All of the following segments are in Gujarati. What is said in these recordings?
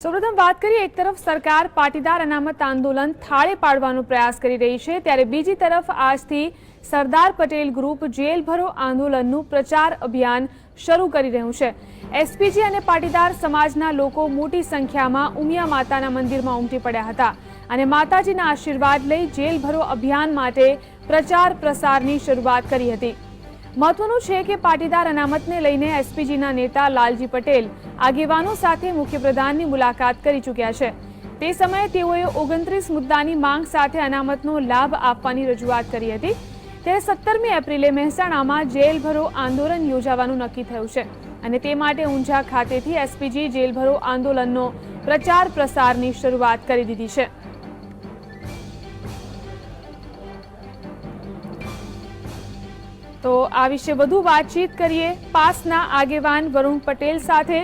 સૌપ્રથમ વાત કરીએ, એક તરફ સરકાર પાટીદાર અનામત આંદોલન થાળે પાડવાનો પ્રયાસ કરી રહી છે, ત્યારે બીજી તરફ આજથી સરદાર પટેલ ગ્રુપ જેલ ભરો આંદોલનનું પ્રચાર અભિયાન શરૂ કરી રહ્યું છે. એસપીજી અને પાટીદાર સમાજના લોકો મોટી સંખ્યામાં ઉમિયા માતાના મંદિરમાં ઉમટી પડ્યા હતા અને માતાજીના આશીર્વાદ લઈ જેલ ભરો અભિયાન માટે પ્રચાર પ્રસારની શરૂઆત કરી હતી. મહત્વનું છે કે પાટીદાર અનામતને લઈને એસપીજીના નેતા લાલજી પટેલ આગેવાનો સાથે મુખ્યપ્રધાનની મુલાકાત કરી ચૂક્યા છે. તે સમયે તેઓએ ઓગણત્રીસ મુદ્દાની માંગ સાથે અનામતનો લાભ આપવાની રજૂઆત કરી હતી. ત્યારે સત્તરમી એપ્રિલે મહેસાણામાં જેલભરો આંદોલન યોજાવાનું નક્કી થયું છે અને તે માટે ઊંઝા ખાતેથી એસપીજી જેલભરો આંદોલનનો પ્રચાર પ્રસારની શરૂઆત કરી દીધી છે. તો આ વિશે વધુ વાતચીત કરીએ પાસના આગેવાન વરુણ પટેલ સાથે.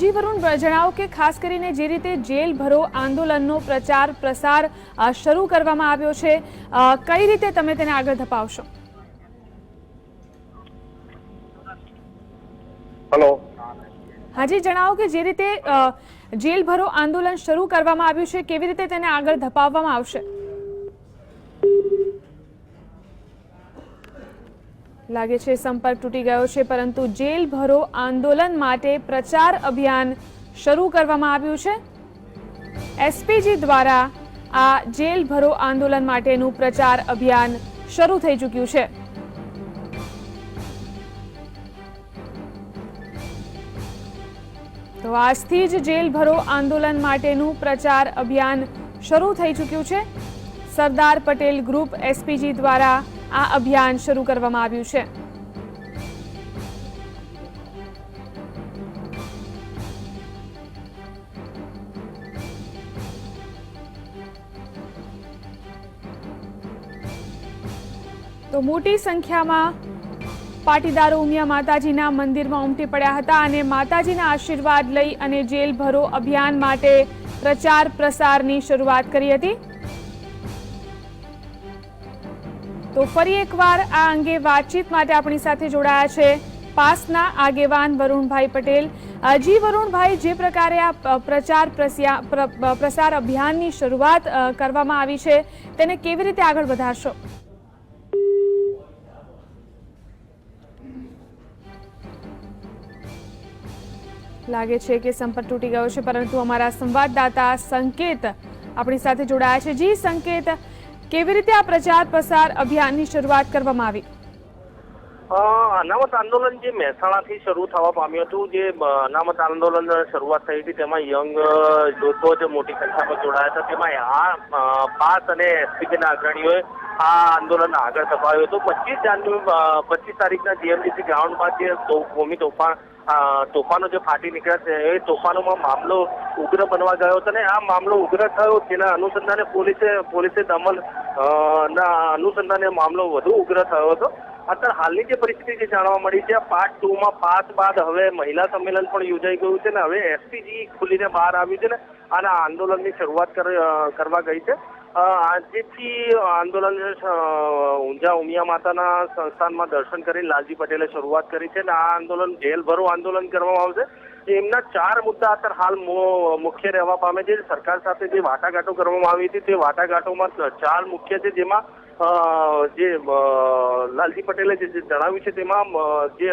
જી વરુણ જણાવો કે ખાસ કરીને જે રીતે જેલ ભરો આંદોલનનો પ્રચાર પ્રસાર શરૂ કરવામાં આવ્યો છે કઈ રીતે તમે તેને આગળ ધપાવશો? હલો. હાજી જણાવો કે જે રીતે જેલ ભરો આંદોલન શરૂ કરવામાં આવ્યું છે કેવી રીતે તેને આગળ ધપાવવામાં આવશે? લાગે છે સંપર્ક તૂટી ગયો છે, પરંતુ જેલ ભરો આંદોલન માટે પ્રચાર અભિયાન શરૂ કરવામાં આવ્યું છે. એસપીજી દ્વારા આ જેલ ભરો આંદોલન માટેનું પ્રચાર અભિયાન શરૂ થઈ ચૂક્યું છે. તો આજથી જ જેલ ભરો આંદોલન માટેનું પ્રચાર અભિયાન શરૂ થઈ ચૂક્યું છે. સરદાર પટેલ ગ્રુપ એસપીજી દ્વારા આ અભિયાન શરૂ કરવામાં આવ્યું છે. તો મોટી સંખ્યામાં પાટીદારો ઉમિયા માતાજીના મંદિરમાં ઉમટી પડ્યા હતા અને માતાજીના આશીર્વાદ લઈ અને જેલ ભરો અભિયાન માટે પ્રચાર પ્રસારની શરૂઆત કરી હતી. તો ફરી એકવાર આ અંગે વાતચીત માટે આપણી સાથે જોડાયા છે પાસના આગેવાન વરુણભાઈ પટેલ. જી વરુણભાઈ, જે પ્રકારે આ પ્રચાર પ્રસાર અભિયાનની શરૂઆત કરવામાં આવી છે, તેને કેવી રીતે આગળ વધારશો? લાગે છે કે સંપર્ક તૂટી ગયો છે, પરંતુ અમારા સંવાદદાતા સંકેત આપણી સાથે જોડાયા છે. જી, સંકેત કેવી રીતે આ પ્રચાર પ્રસાર અભિયાનની શરૂઆત કરવામાં આવી? અનામત આંદોલન જે મહેસાણાથી શરૂ થવા પામ્યું હતું જે અનામત આંદોલન શરૂઆત થઈ હતી તેમાં યંગ લોકો જે મોટી સંખ્યામાં જોડાયા હતા. તેમાં આ પાસ અને એસપીના અગ્રણીઓએ આ આંદોલન આગળ ધપાવ્યું હતું. પચીસ જાન્યુ પચીસ તારીખના જીએમડીસી ગ્રાઉન્ડમાં જે ભૂમિ તોફાન તોફાનો જે ફાટી નીકળ્યા છે એ તોફાનોમાં મામલો ઉગ્ર બનવા ગયો હતો અને આ મામલો ઉગ્ર થયો તેના અનુસંધાને પોલીસે પોલીસે દમન અ, ના અનુસંધાને મામલો વધુ ઉગ્ર થયો હતો. અત્યારે હાલની જે પરિસ્થિતિ જે જાણવા મળી છે પાર્ટ ટુ માં પાસ બાદ હવે મહિલા સંમેલન પણ યોજાઈ ગયું છે ને હવે એસપીજી ખુલીને બહાર આવ્યું છે ને, અને આંદોલનની શરૂઆત કર- કરવા ગઈ છે. આજથી આંદોલન ઊંઝા ઉમિયા માતાના સંસ્થાનમાં દર્શન કરી લાલજી પટેલે શરૂઆત કરી છે અને આ આંદોલન જેલ ભરો આંદોલન કરવામાં આવશે. એમના ચાર મુદ્દા અત્યારે હાલ મુખ્ય રહેવા પામે છે. સરકાર સાથે જે વાટાઘાટો કરવામાં આવી હતી તે વાટાઘાટોમાં ચાર મુખ્ય છે જેમાં જે લાલજી પટેલે જે જણાવ્યું છે તેમાં જે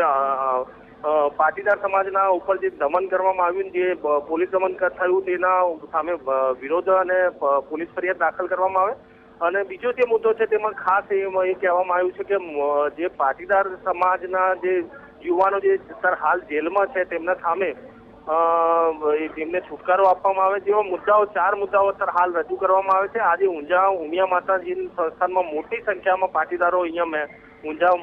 પાટીદાર સમાજના ઉપર જે દમન કરવામાં આવ્યું, જે પોલીસ દમન થયું, તેના સામે વિરોધ અને પોલીસ ફરિયાદ દાખલ કરવામાં આવે. અને બીજો જે મુદ્દો છે તેમાં ખાસ એ કહેવામાં આવ્યું છે કે જે પાટીદાર સમાજના જે યુવાનો જે અત્યારે હાલ જેલમાં છે તેમના સામે તેમને છુટકારો આપવામાં આવે જેવા મુદ્દાઓ, ચાર મુદ્દાઓ અત્યારે હાલ રજૂ કરવામાં આવે છે. આજે ઊંઝા, ઉમિયા માતાજી સંસ્થાનમાં મોટી સંખ્યામાં પાટીદારો અહીંયા ઊંઝા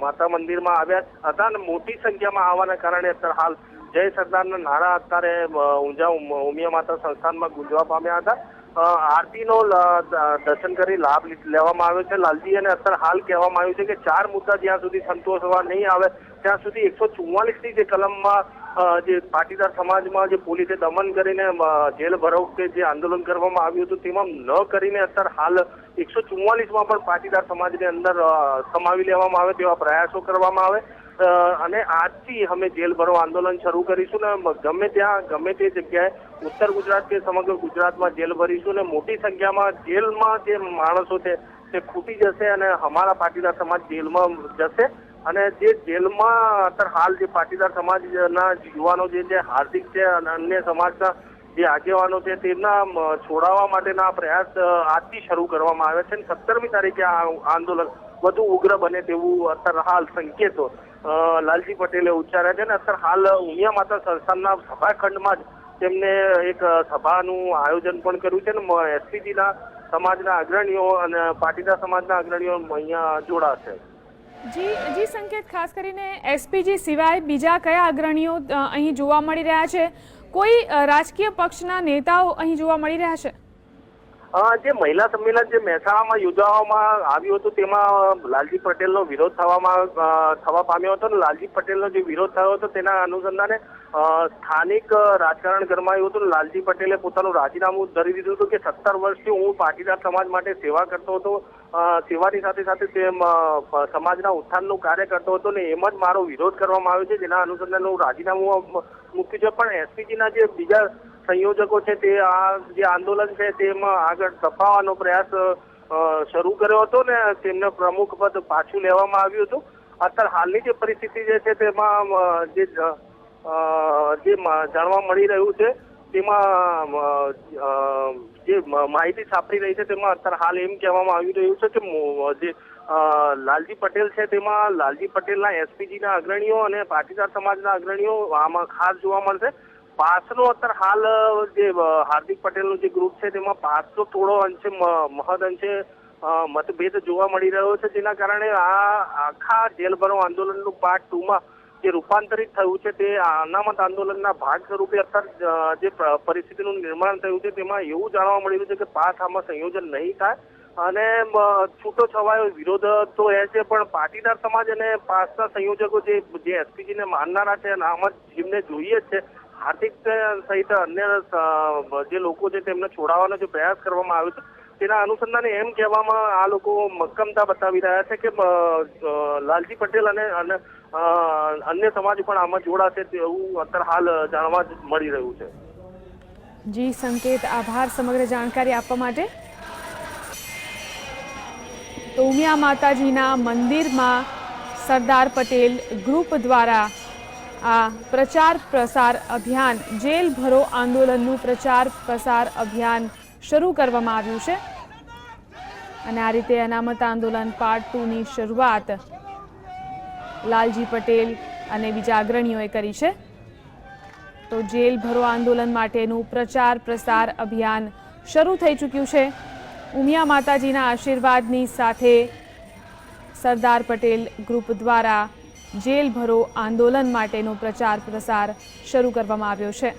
માતા મંદિરમાં આવ્યા હતા અને મોટી સંખ્યામાં આવવાના કારણે અત્યારે હાલ જય સરદારના નારા અત્યારે ઊંઝા ઉમિયા માતા સંસ્થાનમાં ગુંજવા પામ્યા હતા. આરતીનો દર્શન કરી લાભ લેવામાં આવ્યો છે. લાલજી અને અત્યારે હાલ કહેવામાં આવ્યું છે કે ચાર મુદ્દા જ્યાં સુધી સંતોષવા નહીં આવે ત્યાં સુધી એકસો ચુમ્માલીસની જે કલમમાં જે પાટીદાર સમાજમાં જે પોલીસે દમન કરીને જેલ ભરવ કે જે આંદોલન કરવામાં આવ્યું હતું, તેમાં ન કરીને અત્યારે હાલ એકસો ચુમ્માલીસમાં પણ પાટીદાર સમાજને અંદર સમાવી લેવામાં આવે તેવા પ્રયાસો કરવામાં આવે. અને આજથી અમે જેલ ભરો આંદોલન શરૂ કરીશું ને ગમે ત્યાં, ગમે તે જગ્યાએ ઉત્તર ગુજરાત કે સમગ્ર ગુજરાતમાં જેલ ભરીશું ને મોટી સંખ્યામાં જેલમાં જે માણસો છે, તે ખૂટી જશે અને અમારા પાટીદાર સમાજ જેલમાં જશે. અને જે જેલમાં અત્યારે હાલ જે પાટીદાર સમાજના યુવાનો જે છે, હાર્દિક છે અને અન્ય સમાજના જે આગેવાનો છે, તેમના છોડાવવા માટેના પ્રયાસ આજથી શરૂ કરવામાં આવ્યા છે અને સત્તરમી તારીખે આ આંદોલન વધુ ઉગ્ર બને તેવું અત્યારે હાલ સંકેતો લાલજી પટેલે ઉચ્ચાર્યા છે અને અત્યારે હાલ ઉમિયા માતા સંસ્થાનના સભાખંડમાં જ તેમને એક સભાનું આયોજન પણ કર્યું છે અને એસપીજીના સમાજના અગ્રણીઓ અને પાટીદાર સમાજના અગ્રણીઓ અહીંયા જોડાશે. જી જી, સંકેત. ખાસ કરીને એસપીજી સિવાય બીજા કયા અગ્રણીઓ અહીં જોવા મળી રહ્યા છે? કોઈ રાજકીય પક્ષના નેતાઓ અહીં જોવા મળી રહ્યા છે? જે મહિલા સંમેલન જે મહેસાણામાં યોજવામાં આવ્યું હતું, તેમાં લાલજી પટેલનો વિરોધ થવામાં થવા પામ્યો હતો અને લાલજી પટેલનો જે વિરોધ થયો હતો, તેના અનુસંધાને સ્થાનિક રાજકારણ ગરમાયું હતું લાલજી પટેલે પોતાનું રાજીનામું ધરી દીધું હતું કે સત્તર વર્ષથી હું પાટીદાર સમાજ માટે સેવા કરતો હતો સેવાની સાથે સાથે તેમ સમાજના ઉત્થાનનું કાર્ય કરતો હતો ને એમ જ મારો વિરોધ કરવામાં આવ્યો છે. જેના અનુસંધાને હું રાજીનામું મૂક્યું છે. પણ એસપીજીના જે બીજા સંયોજકો છે તે આ જે આંદોલન છે તેમાં આગળ દફાવવાનો પ્રયાસ શરૂ કર્યો હતો ને તેમને પ્રમુખ પદ પાછું લેવામાં આવ્યું હતું. અત્યારે હાલની જે પરિસ્થિતિ જે છે તેમાં જે જે જાણવા મળી રહ્યું છે તેમાં જે માહિતી સાંપડી રહી છે તેમાં અત્યારે હાલ એમ કહેવામાં આવી રહ્યું છે કે જે લાલજી પટેલ છે તેમાં લાલજી પટેલના એસપીજીના અગ્રણીઓ અને પાટીદાર સમાજના અગ્રણીઓ આમાં ખાસ જોવા મળશે. પાસનો અત્યારે હાલ જે હાર્દિક પટેલનું જે ગ્રુપ છે, તેમાં પાસનો થોડો અંશે મહદ અંશે મતભેદ જોવા મળી રહ્યો છે. જેના કારણે આ આખા જેલભરો આંદોલનનું પાર્ટ ટુમાં જે રૂપાંતરિત થયું છે, તે અનામત આંદોલનના ભાગ સ્વરૂપે અત્યારે જે પરિસ્થિતિનું નિર્માણ થયું છે, તેમાં એવું જાણવા મળી રહ્યું છે કે પાસ આમાં સંયોજન નહીં થાય. અને છૂટો છવાયો વિરોધ તો એ છે, પણ પાટીદાર સમાજ અને પાસના સંયોજકો જે જે એસપીજીને માનનારા છે અને આમાં જીમને જોઈએ છે હાર્દિક સહિત અન્ય જે લોકો છે તેમને છોડાવવાનો જે પ્રયાસ કરવામાં આવ્યો છે તેના અનુસંધાને એમ કહેવામાં આ લોકો મક્કમતા બતાવી રહ્યા છે કે લાલજી પટેલ અને અને, અન્ય સમાજ પણ આમાં જોડાશે તેવું અત્યારે હાલ જાણવા મળી રહ્યું છે. જી સંકેત આભાર સમગ્ર જાણકારી આપવા માટે. તો ઉમિયા માતાજીના મંદિરમાં સરદાર પટેલ ગ્રુપ દ્વારા આ પ્રચાર પ્રસાર અભિયાન જેલ ભરો આંદોલનનું પ્રચાર પ્રસાર અભિયાન શરૂ કરવામાં આવ્યું છે. અને આ રીતે અનામત આંદોલન પાર્ટ ટુની શરૂઆત લાલજી પટેલ અને બીજા અગ્રણીઓએ કરી છે. તો જેલ ભરો આંદોલન માટેનું પ્રચાર પ્રસાર અભિયાન શરૂ થઈ ચૂક્યું છે. ઉમિયા માતાજીના આશીર્વાદની સાથે સરદાર પટેલ ગ્રુપ દ્વારા જેલ ભરો આંદોલન માટેનો પ્રચાર પ્રસાર શરૂ કરવામાં આવ્યો છે.